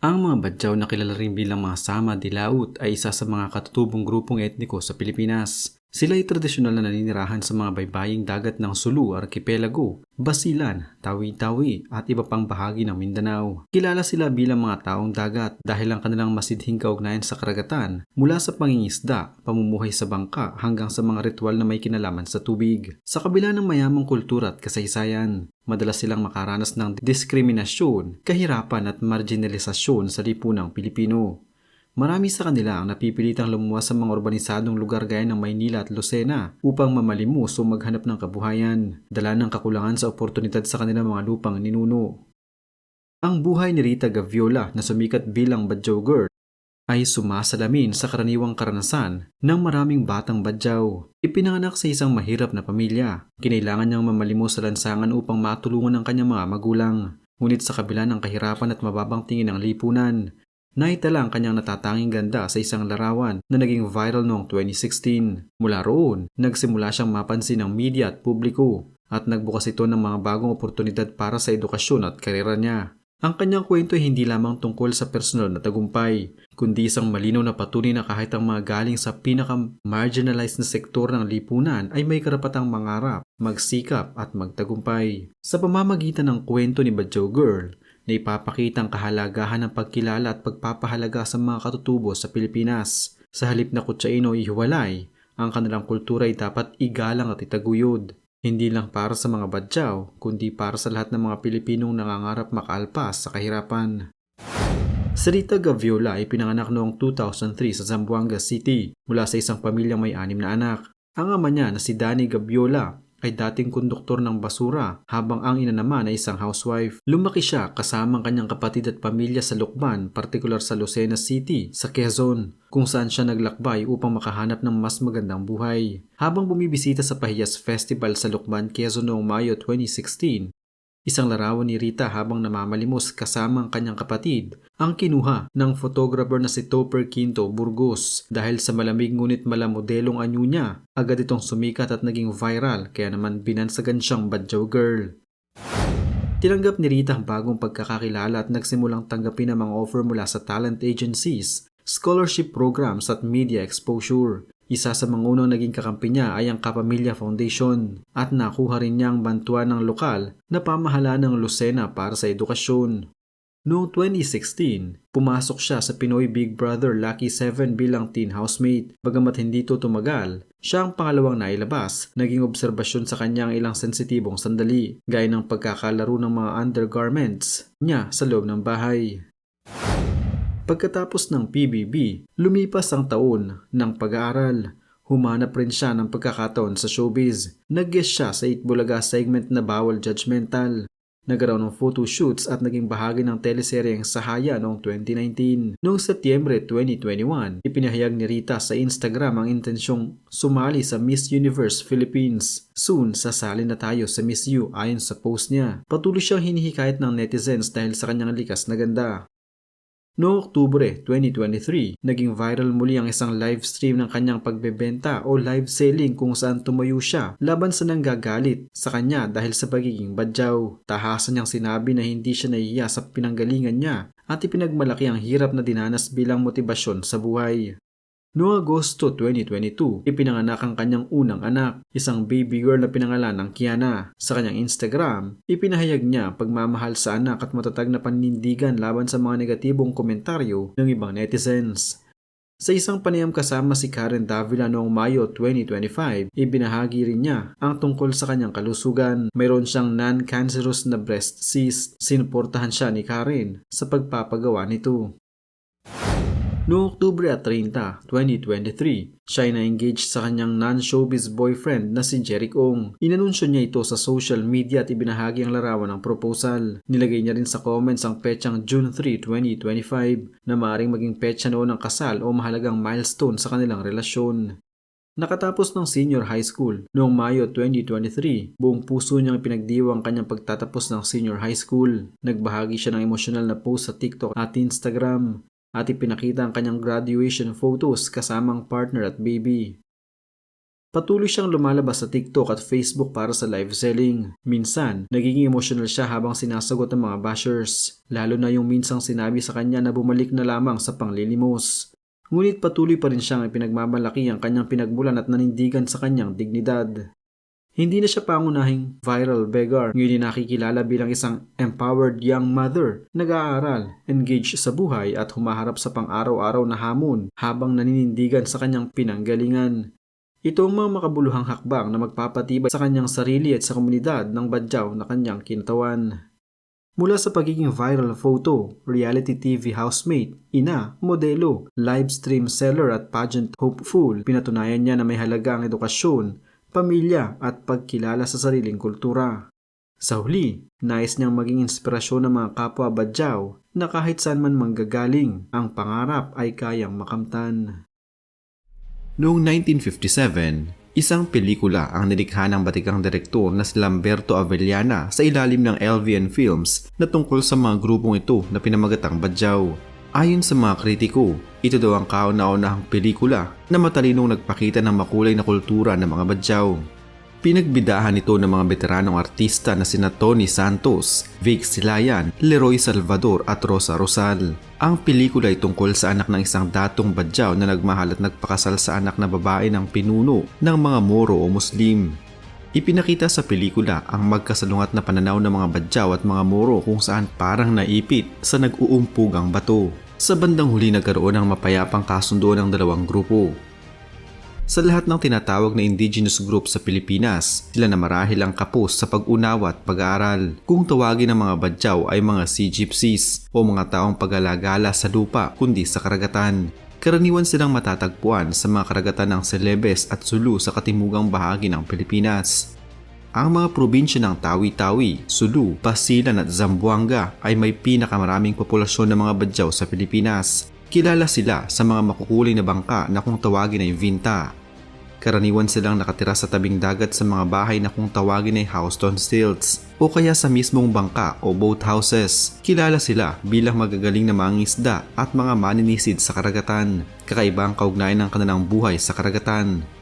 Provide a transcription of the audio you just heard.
Ang mga Badyaw na kilala rin bilang mga Sama Dilaut ay isa sa mga katutubong grupong etniko sa Pilipinas. Sila ay tradisyonal na naninirahan sa mga baybaying dagat ng Sulu, Archipelago, Basilan, Tawi-Tawi at iba pang bahagi ng Mindanao. Kilala sila bilang mga taong dagat dahil ang kanilang masidhing kaugnayan sa karagatan mula sa pangingisda, pamumuhay sa bangka hanggang sa mga ritual na may kinalaman sa tubig. Sa kabila ng mayamang kultura at kasaysayan, madalas silang makaranas ng diskriminasyon, kahirapan at marginalisasyon sa lipunang Pilipino. Marami sa kanila ang napipilitang lumuwas sa mga urbanisadong lugar gaya ng Maynila at Lucena upang mamalimos o maghanap ng kabuhayan, dala ng kakulangan sa oportunidad sa kanilang mga lupang ninuno. Ang buhay ni Rita Gaviola na sumikat bilang Badjaw Girl ay sumasalamin sa karaniwang karanasan ng maraming batang Badjaw. Ipinanganak sa isang mahirap na pamilya. Kinailangan niyang mamalimos sa lansangan upang matulungan ang kanyang mga magulang. Ngunit sa kabila ng kahirapan at mababang tingin ng lipunan, Naitala ang kanyang natatanging ganda sa isang larawan na naging viral noong 2016. Mula roon, nagsimula siyang mapansin ng media at publiko at nagbukas ito ng mga bagong oportunidad para sa edukasyon at karera niya. Ang kanyang kwento ay hindi lamang tungkol sa personal na tagumpay, kundi isang malinaw na patunay na kahit ang mga galing sa pinaka-marginalized na sektor ng lipunan ay may karapatang mangarap, magsikap at magtagumpay. Sa pamamagitan ng kwento ni Badjaw Girl, na ipapakita ang kahalagahan ng pagkilala at pagpapahalaga sa mga katutubo sa Pilipinas. Sa halip na kutsain o ihiwalay, ang kanilang kultura ay dapat igalang at itaguyod. Hindi lang para sa mga badyaw, kundi para sa lahat ng mga Pilipinong nangangarap makaalpas sa kahirapan. Si Rita Gaviola ay pinanganak noong 2003 sa Zamboanga City mula sa isang pamilyang may anim na anak. Ang ama niya na si Danny Gaviola ay dating konduktor ng basura habang ang ina naman ay isang housewife. Lumaki siya kasama ang kanyang kapatid at pamilya sa Lukban, partikular sa Lucena City, sa Quezon, kung saan siya naglakbay upang makahanap ng mas magandang buhay. Habang bumibisita sa Pahiyas Festival sa Lukban, Quezon noong Mayo 2016, Isang larawan ni Rita habang namamalimos kasama ang kanyang kapatid ang kinuha ng photographer na si Topper Quinto Burgos dahil sa malamig ngunit malamodelong anyo niya. Agad itong sumikat at naging viral kaya naman binansagan siyang Badjaw Girl. Tinanggap ni Rita ang bagong pagkakakilala at nagsimulang tanggapin ang mga offer mula sa talent agencies, scholarship programs at media exposure. Isa sa mga unang naging kakampi niya ay ang Kapamilya Foundation at nakuha rin niya ang bantuan ng lokal na pamahalaan ng Lucena para sa edukasyon. Noong 2016, pumasok siya sa Pinoy Big Brother Lucky 7 bilang teen housemate. Bagamat hindi ito tumagal, siya ang pangalawang nailabas. Naging obserbasyon sa kanya ang ilang sensitibong sandali, gaya ng pagkakalaro ng mga undergarments niya sa loob ng bahay. Pagkatapos ng PBB, lumipas ang taon ng pag-aaral. Humanap rin siya ng pagkakataon sa showbiz. Nag-guest siya sa Itbulaga segment na Bawal Judgmental. Nagkaroon ng photoshoots at naging bahagi ng teleseryeng Sahaya noong 2019. Noong Setyembre 2021, ipinahayag ni Rita sa Instagram ang intensyong sumali sa Miss Universe Philippines. Soon, sasali na tayo sa Miss U ayon sa post niya. Patuloy siyang hinihikayat ng netizens dahil sa kanyang likas na ganda. Noong Oktubre 2023, naging viral muli ang isang live stream ng kanyang pagbebenta o live selling kung saan tumayo siya laban sa nanggagalit sa kanya dahil sa pagiging badyaw. Tahasan niyang sinabi na hindi siya nahihiya sa pinanggalingan niya at ipinagmalaki ang hirap na dinanas bilang motibasyon sa buhay. Noong Agosto 2022, ipinanganak ang kanyang unang anak, isang baby girl na pinangalan ng Kiana. Sa kanyang Instagram, ipinahayag niya pagmamahal sa anak at matatag na panindigan laban sa mga negatibong komentaryo ng ibang netizens. Sa isang panayam kasama si Karen Davila noong Mayo 2025, ibinahagi rin niya ang tungkol sa kanyang kalusugan. Mayroon siyang non-cancerous na breast cyst. Sinuportahan siya ni Karen sa pagpapagawa nito. Noong Oktubre at 30, 2023, siya ay na-engage sa kanyang non-showbiz boyfriend na si Jeric Ong. Inanunsyo niya ito sa social media at ibinahagi ang larawan ng proposal. Nilagay niya rin sa comments ang petsang June 3, 2025 na maaaring maging petsa noon ng kasal o mahalagang milestone sa kanilang relasyon. Nakatapos ng senior high school noong Mayo 2023, buong puso niyang pinagdiwang kanyang pagtatapos ng senior high school. Nagbahagi siya ng emosyonal na post sa TikTok at Instagram at ipinakita ang kanyang graduation photos kasamang partner at baby. Patuloy siyang lumalabas sa TikTok at Facebook para sa live selling. Minsan, nagiging emotional siya habang sinasagot ng mga bashers, lalo na yung minsang sinabi sa kanya na bumalik na lamang sa panglilimos. Ngunit patuloy pa rin siyang ipinagmamalaki ang kanyang pinagmulan at nanindigan sa kanyang dignidad. Hindi na siya pangunahing viral beggar, ngayon nakikilala bilang isang empowered young mother, nag-aaral, engaged sa buhay at humaharap sa pang-araw-araw na hamon habang naninindigan sa kanyang pinanggalingan. Ito ang mga makabuluhang hakbang na magpapatibay sa kanyang sarili at sa komunidad ng badyaw na kanyang kinatawan. Mula sa pagiging viral photo, reality TV housemate, ina, modelo, live stream seller at pageant hopeful, pinatunayan niya na may halaga ang edukasyon, pamilya at pagkilala sa sariling kultura. Sa huli, nais niyang maging inspirasyon ng mga kapwa badyaw na kahit saan man manggagaling, ang pangarap ay kayang makamtan. Noong 1957, isang pelikula ang nilikha ng batikang direktor na si Lamberto Avellana sa ilalim ng LVN Films na tungkol sa mga grupong ito na pinamagatang Badyaw. Ayon sa mga kritiko, ito daw ang kauna-unahang pelikula na matalinong nagpakita ng makulay na kultura ng mga Badyaw. Pinagbidahan ito ng mga veteranong artista na sina Tony Santos, Vic Silayan, Leroy Salvador at Rosa Rosal. Ang pelikula ay tungkol sa anak ng isang datong badyaw na nagmahal at nagpakasal sa anak na babae ng pinuno ng mga Moro o Muslim. Ipinakita sa pelikula ang magkasalungat na pananaw ng mga badyaw at mga Moro kung saan parang naipit sa nag-uumpugang bato. Sa bandang huli nagkaroon ng mapayapang kasundo ng dalawang grupo. Sa lahat ng tinatawag na indigenous group sa Pilipinas, sila na marahil ang kapos sa pag-unawa at pag-aaral. Kung tawagin ng mga badyaw ay mga sea gypsies o mga taong pag-alagala sa lupa kundi sa karagatan. Karaniwan silang matatagpuan sa mga karagatan ng Celebes at Sulu sa katimugang bahagi ng Pilipinas. Ang mga probinsya ng Tawi-Tawi, Sulu, Pasilan at Zamboanga ay may pinakamaraming populasyon ng mga badyaw sa Pilipinas. Kilala sila sa mga makukulay na bangka na kung tawagin ay Vinta. Karaniwan silang nakatira sa tabing dagat sa mga bahay na kung tawagin ay houston stilts o kaya sa mismong bangka o boat houses. Kilala sila bilang magagaling na mga isda at mga maninisid sa karagatan. Kakaiba ang kaugnayan ng kanilang buhay sa karagatan.